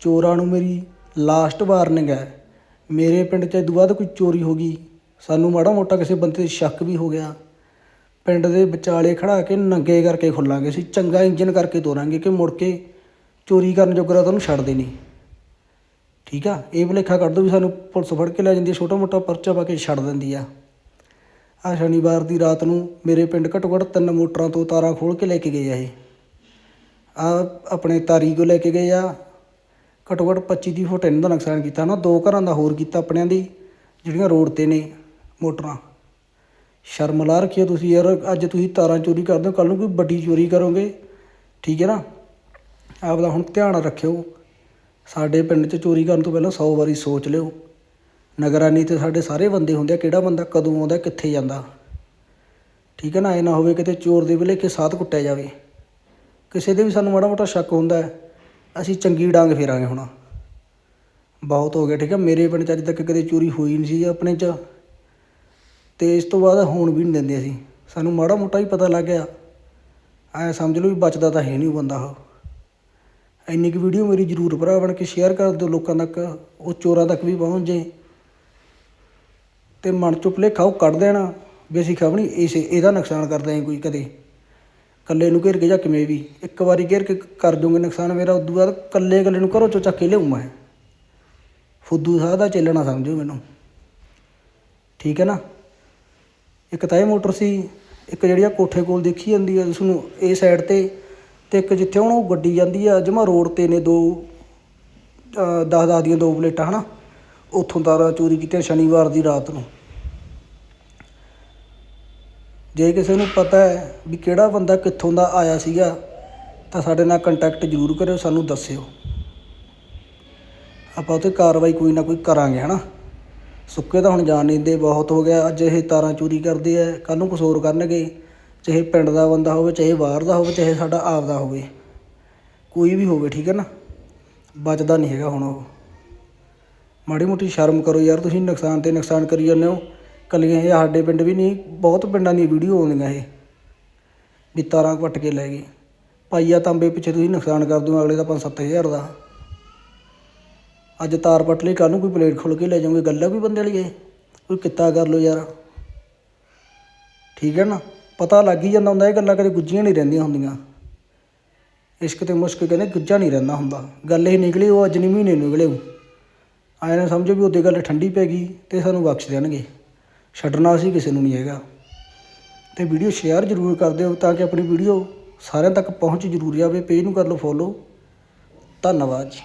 ਚੋਰਾਂ ਨੂੰ ਮੇਰੀ ਲਾਸਟ ਵਾਰਨਿੰਗ ਹੈ। ਮੇਰੇ ਪਿੰਡ 'ਚ ਇਦੋਂ ਬਾਅਦ ਕੋਈ ਚੋਰੀ ਹੋ ਗਈ। ਸਾਨੂੰ ਮਾੜਾ ਮੋਟਾ ਕਿਸੇ ਬੰਦੇ 'ਤੇ ਸ਼ੱਕ ਵੀ ਹੋ ਗਿਆ। ਪਿੰਡ ਦੇ ਵਿਚਾਲੇ ਖੜਾ ਕੇ ਨੰਗੇ ਕਰਕੇ ਖੁੱਲਾਂਗੇ ਅਸੀਂ, ਚੰਗਾ ਇੰਜਨ ਕਰਕੇ ਤੋਰਾਂਗੇ ਕਿ ਮੁੜ ਕੇ ਚੋਰੀ ਕਰਨ ਜੋਗਰਾ ਤੁਹਾਨੂੰ ਛੱਡਦੇ ਨਹੀਂ। ਠੀਕ ਆ? ਇਹ ਭੁਲੇਖਾ ਕਰ ਦੋ ਵੀ ਸਾਨੂੰ ਪੁਲਿਸ ਫੜ ਕੇ ਲੈ ਜਾਂਦੀ ਛੋਟਾ ਮੋਟਾ ਪਰਚਾ ਪਾ ਕੇ ਛੱਡ ਦਿੰਦੀ ਆ। ਆ ਸ਼ਨੀਵਾਰ ਦੀ ਰਾਤ ਨੂੰ ਮੇਰੇ ਪਿੰਡ ਘੱਟੋ ਘੱਟ ਤਿੰਨ ਮੋਟਰਾਂ ਤੋਂ ਤਾਰਾਂ ਖੋਲ ਕੇ ਲੈ ਕੇ ਗਏ ਆ ਇਹ। ਆ ਆਪਣੇ ਤਾਰੀ ਕੋ ਲੈ ਕੇ ਗਏ ਆ ਘੱਟੋ ਘੱਟ 25 ਦੀ ਫੁੱਟ ਇਹਨਾਂ ਦਾ ਨੁਕਸਾਨ ਕੀਤਾ ਨਾ, ਦੋ ਘਰਾਂ ਦਾ ਹੋਰ ਕੀਤਾ ਆਪਣਿਆਂ ਦੀ, ਜਿਹੜੀਆਂ ਰੋਡ ਤੇ ਨੇ ਮੋਟਰਾਂ। ਸ਼ਰਮ ਲਾ ਰੱਖੀ ਆ ਤੁਸੀਂ ਯਾਰ, ਅੱਜ ਤੁਸੀਂ ਤਾਰਾਂ ਚੋਰੀ ਕਰਦੇ ਹੋ ਕੱਲ ਨੂੰ ਕੋਈ ਵੱਡੀ ਚੋਰੀ ਕਰੋਗੇ। ਠੀਕ ਹੈ ਨਾ? ਆਪਦਾ ਹੁਣ ਧਿਆਨ ਰੱਖਿਓ। ਸਾਡੇ ਪਿੰਡ 'ਚ ਚੋਰੀ ਕਰਨ ਤੋਂ ਪਹਿਲਾਂ 100 ਵਾਰੀ ਸੋਚ ਲਿਓ। ਨਗਰਾਨੀ ਤੇ ਸਾਡੇ ਸਾਰੇ ਬੰਦੇ ਹੁੰਦੇ ਆ, ਕਿਹੜਾ ਬੰਦਾ ਕਦੋਂ ਆਉਂਦਾ, ਕਿੱਥੇ ਜਾਂਦਾ। ਠੀਕ ਹੈ ਨਾ? ਇਹ ਨਾ ਹੋਵੇ ਕਿਤੇ ਚੋਰ ਦੇ ਵੇਲੇ ਕਿ ਸਾਥ ਕੁੱਟਿਆ ਜਾਵੇ। ਕਿਸੇ ਦੇ ਵੀ ਸਾਨੂੰ ਮਾੜਾ ਮੋਟਾ ਸ਼ੱਕ ਹੁੰਦਾ ਹੈ। ਅਸੀਂ ਚੰਗੀ ਡਾਂਗ ਫੇਰਾਂਗੇ ਹੁਣ। ਬਹੁਤ ਹੋ ਗਿਆ, ਠੀਕ ਹੈ ਮੇਰੇ ਪਿੰਡ 'ਚ ਅੱਜ ਤੱਕ ਕਦੇ ਚੋਰੀ ਹੋਈ ਨਹੀਂ ਸੀ ਆਪਣੇ 'ਚ। ਤੇ ਇਸ ਤੋਂ ਬਾਅਦ ਹੋਣ ਵੀ ਨਹੀਂ ਦਿੰਦੇ ਅਸੀਂ। ਸਾਨੂੰ ਮਾੜਾ ਮੋਟਾ ਹੀ ਪਤਾ ਲੱਗ ਗਿਆ। ਐ ਸਮਝ ਲਓ ਵੀ ਬਚਦਾ ਤਾਂ ਹੈ ਨਹੀਂ ਉਹ ਬੰਦਾ ਉਹ। ਇੰਨੀ ਕੁ ਵੀਡੀਓ ਮੇਰੀ ਜ਼ਰੂਰ ਭਰਾ ਬਣ ਕੇ ਸ਼ੇਅਰ ਕਰ ਦਿਓ ਲੋਕਾਂ ਤੱਕ। ਉਹ ਚੋਰਾਂ ਤੱਕ ਵੀ ਪਹੁੰਚ ਜੇ। ਤੇ ਮਨ ਚੋਂ ਭੁਲੇਖਾ ਉਹ ਕੱਢ ਦੇਣਾ। ਵੀ ਅਸੀਂ ਖਬਣੀ ਇਸੇ ਇਹਦਾ ਨੁਕਸਾਨ ਕਰਦਾ ਹੈ ਕੋਈ ਕਦੇ। ਕੱਲੇ ਨੂੰ ਘੇਰ ਕੇ ਜਾਂ ਕਿਵੇਂ ਵੀ? ਇੱਕ ਵਾਰੀ ਘੇਰ ਕੇ ਕਰ ਦੋਗੇ ਨੁਕਸਾਨ, ਮੇਰਾ ਉਦੋਂ ਬਾਅਦ ਕੱਲੇ ਕੱਲੇ ਨੂੰ ਘਰੋਂ ਚੋਂ ਚੱਕ ਕੇ ਲਿਆਉਂ ਮੈਂ। ਫੁੱਦੂ ਸਾਹ ਦਾ ਚੱਲਣਾ ਸਮਝੋ ਮੈਨੂੰ। ਠੀਕ ਹੈ ਨਾ? ਇੱਕ ਤਾਂ ਇਹ ਮੋਟਰ ਸੀ, ਇੱਕ ਜਿਹੜੀ ਆ ਕੋਠੇ ਕੋਲ ਦੇਖੀ ਜਾਂਦੀ ਆ ਉਸ ਨੂੰ ਇਹ ਸਾਈਡ ਤੇ ਤੇ ਇੱਕ ਜਿੱਥੇ ਹੁਣ ਉਹ ਗੱਡੀ ਜਾਂਦੀ ਆ, ਜਮਾ ਰੋਡ ਤੇ ਨੇ ਦੋ 10 10 ਦੀਆਂ ਦੋ ਪਲੇਟਾਂ, ਹਨਾ? ਉੱਥੋਂ ਤਾਰਾਂ ਚੋਰੀ ਕੀਤੀਆਂ ਸ਼ਨੀਵਾਰ ਦੀ ਰਾਤ ਨੂੰ। ਜੇ ਕਿਸੇ ਨੂੰ ਪਤਾ ਹੈ ਵੀ ਕਿਹੜਾ ਬੰਦਾ ਕਿੱਥੋਂ ਦਾ ਆਇਆ ਸੀਗਾ, ਤਾਂ ਸਾਡੇ ਨਾਲ ਕੰਟੈਕਟ ਜ਼ਰੂਰ ਕਰਿਓ, ਸਾਨੂੰ ਦੱਸਿਓ। ਆਪਾਂ ਉਹ 'ਤੇ ਕਾਰਵਾਈ ਕੋਈ ਨਾ ਕੋਈ ਕਰਾਂਗੇ, ਹਨਾ? ਸੁੱਕੇ ਤਾਂ ਹੁਣ ਜਾਣ ਨਹੀਂ ਦਿੰਦੇ, ਬਹੁਤ ਹੋ ਗਿਆ। ਅੱਜ ਇਹ ਤਾਰਾਂ ਚੋਰੀ ਕਰਦੇ ਆ ਕੱਲ ਨੂੰ ਕੁਛ ਹੋਰ ਕਰਨਗੇ। ਚਾਹੇ ਪਿੰਡ ਦਾ ਬੰਦਾ ਹੋਵੇ, ਚਾਹੇ ਬਾਹਰ ਦਾ ਹੋਵੇ, ਚਾਹੇ ਸਾਡਾ ਆਪ ਦਾ ਹੋਵੇ। ਕੋਈ ਵੀ ਹੋਵੇ, ਠੀਕ ਹੈ ਨਾ? ਬਚਦਾ ਨਹੀਂ ਹੈਗਾ ਹੁਣ ਉਹ। ਮਾੜੀ ਮੋਟੀ ਸ਼ਰਮ ਕਰੋ ਯਾਰ, ਤੁਸੀਂ ਨੁਕਸਾਨ ਤੇ ਨੁਕਸਾਨ ਕਰੀ ਜਾਂਦੇ ਹੋ। ਕੱਲੀਆਂ ਇਹ ਸਾਡੇ ਪਿੰਡ ਵੀ ਨਹੀਂ, ਬਹੁਤ ਪਿੰਡਾਂ ਦੀਆਂ ਵੀਡੀਓ ਆਉਂਦੀਆਂ ਇਹ, ਵੀ ਤਾਰਾਂ ਪੱਟ ਕੇ ਲੈ ਗਏ। ਪਾਈਆ ਤਾਂਬੇ ਪਿੱਛੇ ਤੁਸੀਂ ਨੁਕਸਾਨ ਕਰ ਦਿਓ, ਅਗਲੇ ਦਾ 5-7000 ਦਾ। ਅੱਜ ਤਾਰ ਪੱਟ ਲਈ ਕੱਲ ਨੂੰ ਕੋਈ ਪਲੇਟ ਖੋਲ ਕੇ ਲੈ ਜਾਓਗੇ ਗੱਲਾਂ ਕੋਈ ਬੰਦੇ ਵਾਲੀ ਇਹ? ਕੋਈ ਕਿੱਤਾ ਕਰ ਲਓ ਯਾਰ। ਠੀਕ ਹੈ ਨਾ? ਪਤਾ ਲੱਗ ਹੀ ਜਾਂਦਾ ਹੁੰਦਾ, ਇਹ ਗੱਲਾਂ ਕਦੇ ਗੁੱਝੀਆਂ ਨਹੀਂ ਰਹਿੰਦੀਆਂ ਹੁੰਦੀਆਂ। ਇਸ਼ਕ ਤੇ ਮੁਸ਼ਕ ਕਹਿੰਦੇ ਗੁੱਝਾ ਨਹੀਂ ਰਹਿੰਦਾ ਹੁੰਦਾ। ਗੱਲ ਇਹ ਨਿਕਲੀ, ਉਹ ਅੱਜ ਨਹੀਂ ਮਹੀਨੇ ਨਿਕਲੇ ਉਹ। ਆਏ ਨਾ ਸਮਝੋ ਵੀ ਉਹਦੇ ਗੱਲ ਠੰਡੀ ਪੈ ਗਈ ਤੇ ਸਾਨੂੰ ਬਖਸ਼ ਦੇਣਗੇ। ਛੱਡਣਾ ਅਸੀਂ ਕਿਸੇ ਨੂੰ ਨਹੀਂ ਹੈਗਾ। ਅਤੇ ਵੀਡੀਓ ਸ਼ੇਅਰ ਜ਼ਰੂਰ ਕਰ ਦਿਓ ਤਾਂ ਕਿ ਆਪਣੀ ਵੀਡੀਓ ਸਾਰਿਆਂ ਤੱਕ ਪਹੁੰਚ ਜ਼ਰੂਰ ਜਾਵੇ। ਪੇਜ ਨੂੰ ਕਰ ਲਓ ਫੋਲੋ ਧੰਨਵਾਦ ਜੀ।